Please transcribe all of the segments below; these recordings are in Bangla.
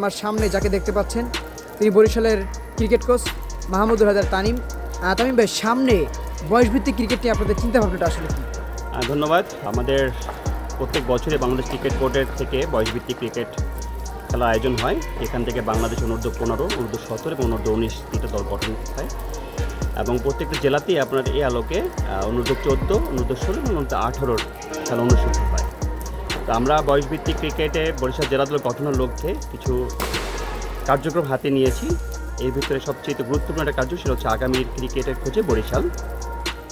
আমার সামনে যাকে দেখতে পাচ্ছেন, তিনি বরিশালের ক্রিকেট কোচ মাহমুদুল হাজার তানিম। তামিম ভাই, সামনে বয়সভিত্তিক ক্রিকেট নিয়ে আপনাদের চিন্তা ভাবনাটা আসলে কি? ধন্যবাদ। আমাদের প্রত্যেক বছরে বাংলাদেশ ক্রিকেট বোর্ডের থেকে বয়সভিত্তিক ক্রিকেট খেলা আয়োজন হয়। এখান থেকে বাংলাদেশ অনূর্ধ্ব পনেরো, অনূর্ধ্ব সতেরো এবং অনূর্ধ্ব উনিশ তিনটা দল গঠন হয়। এবং প্রত্যেকটা জেলাতেই আপনার এই আলোকে অনূর্ধ্ব চোদ্দ, অনূর্ধ্ব ষোলো এবং অনূর্ধ্ব আঠারোর খেলা অনুষ্ঠিত হয়। তো আমরা বয়সভিত্তিক ক্রিকেটে বরিশাল জেলা দল গঠনের লক্ষ্যে কিছু কার্যক্রম হাতে নিয়েছি। এর ভিতরে সবচেয়ে গুরুত্বপূর্ণ একটা কার্য সেটা হচ্ছে আগামীর ক্রিকেটের খোঁজে বরিশাল।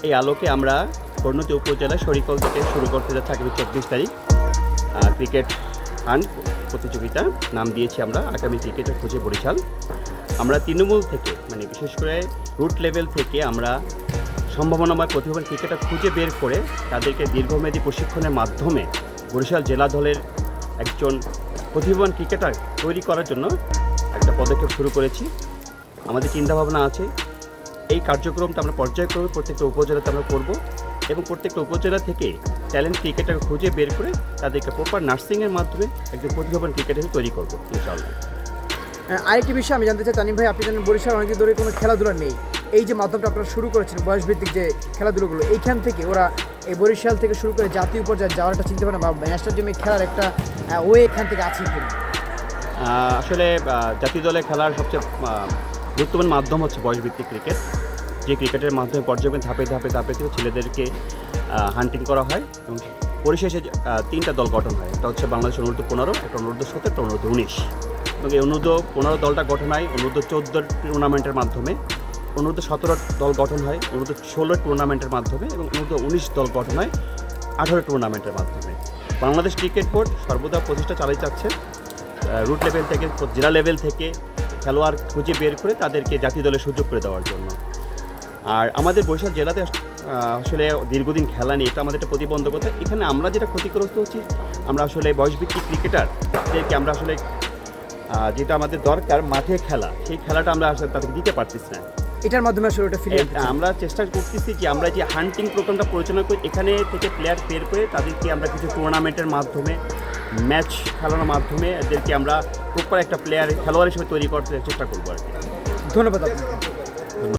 এই আলোকে আমরা কর্ণতি উপজেলা শরীফল থেকে শুরু করতে যাচ্ছি আগামী চব্বিশ তারিখ। ক্রিকেট ফান্ড প্রতিযোগিতা নাম দিয়েছি আমরা আগামী ক্রিকেটের খোঁজে বরিশাল। আমরা তৃণমূল থেকে মানে বিশেষ করে রুট লেভেল থেকে আমরা সম্ভাবনাময় প্রতিভাবান ক্রিকেটার খুঁজে বের করে তাদেরকে দীর্ঘমেয়াদী প্রশিক্ষণের মাধ্যমে বরিশাল জেলা দলের একজন প্রতিভাবান ক্রিকেটার তৈরি করার জন্য একটা পদক্ষেপ শুরু করেছি। আমাদের চিন্তাভাবনা আছে। এই কার্যক্রমটা আমরা পর্যায়ক্রমে প্রত্যেকটা উপজেলাতে আমরা করব এবং প্রত্যেকটা উপজেলা থেকে ট্যালেন্ট ক্রিকেটার খুঁজে বের করে তাদেরকে প্রপার নার্সিংয়ের মাধ্যমে একজন প্রতিভাবান ক্রিকেটার তৈরি করব, ইনশাআল্লাহ। আরেকটি বিষয় আমি জানতে চাই, তানিম ভাই, আপনি জানেন বরিশাল অনেকদিন ধরে কোনো খেলাধুলা নেই। এই যে মাধ্যমটা আপনারা শুরু করেছেন বয়স ভিত্তিক যে খেলাধুলোগুলো, এইখান থেকে ওরা এই বরিশাল থেকে শুরু করে জাতীয় পর্যায়ে যাওয়ার একটা চিন্তা ভাবনা বা ন্যাশনাল টিমে খেলার একটা ওয়ে এখান থেকে আছে কিনা? আসলে জাতীয় দলে খেলার সবচেয়ে গুরুত্বপূর্ণ মাধ্যম হচ্ছে বয়সভিত্তিক ক্রিকেট। যে ক্রিকেটের মাধ্যমে পর্যবেক্ষণ ধাপে ধাপে ধাপে থেকে ছেলেদেরকে হান্টিং করা হয় এবং পরিশেষে তিনটা দল গঠন হয়। একটা হচ্ছে বাংলাদেশ অনূর্ধ্ব পনেরো, একটা অনুরোধ সতেরো, একটা অনূর্ধ্ব উনিশ। এবং এই অনূর্ধ্ব পনেরো দলটা গঠন হয় অনূর্ধ্ব চোদ্দোর টুর্নামেন্টের মাধ্যমে। অনূর্ধ্ব সতেরো দল গঠন হয় অনূর্ধ্ব ষোলো টুর্নামেন্টের মাধ্যমে এবং অনূর্ধ্ব উনিশ দল গঠন হয় আঠারো টুর্নামেন্টের মাধ্যমে। বাংলাদেশ ক্রিকেট বোর্ড সর্বদা প্রচেষ্টা চালিয়ে যাচ্ছে রুট লেভেল থেকে, জেলা লেভেল থেকে খেলোয়াড় খুঁজে বের করে তাদেরকে জাতীয় দলে সুযোগ করে দেওয়ার জন্য। আর আমাদের বরিশাল জেলাতে আসলে দীর্ঘদিন খেলা নেই এটা আমাদের একটা প্রতিবন্ধকতা। এখানে আমরা যেটা ক্ষতিগ্রস্ত হচ্ছি আমরা আসলে বয়সভিত্তিক ক্রিকেটারদেরকে আমরা আসলে যেটা আমাদের দরকার মাঠে খেলা সেই খেলাটা আমরা আসলে তাদেরকে দিতে পারতেছি না। এটার মাধ্যমে আসলে ওটা ফিরে আমরা চেষ্টা করতেছি যে আমরা যে হান্টিং প্রোগ্রামটা পরিচালনা করি এখানে থেকে প্লেয়ার বের করে তাদেরকে আমরা কিছু টুর্নামেন্টের মাধ্যমে ম্যাচ খেলানোর মাধ্যমে এদেরকে আমরা প্রপার একটা প্লেয়ার খেলোয়াড় হিসেবে তৈরি করতে চেষ্টা করব আর কি। ধন্যবাদ আপনাকে।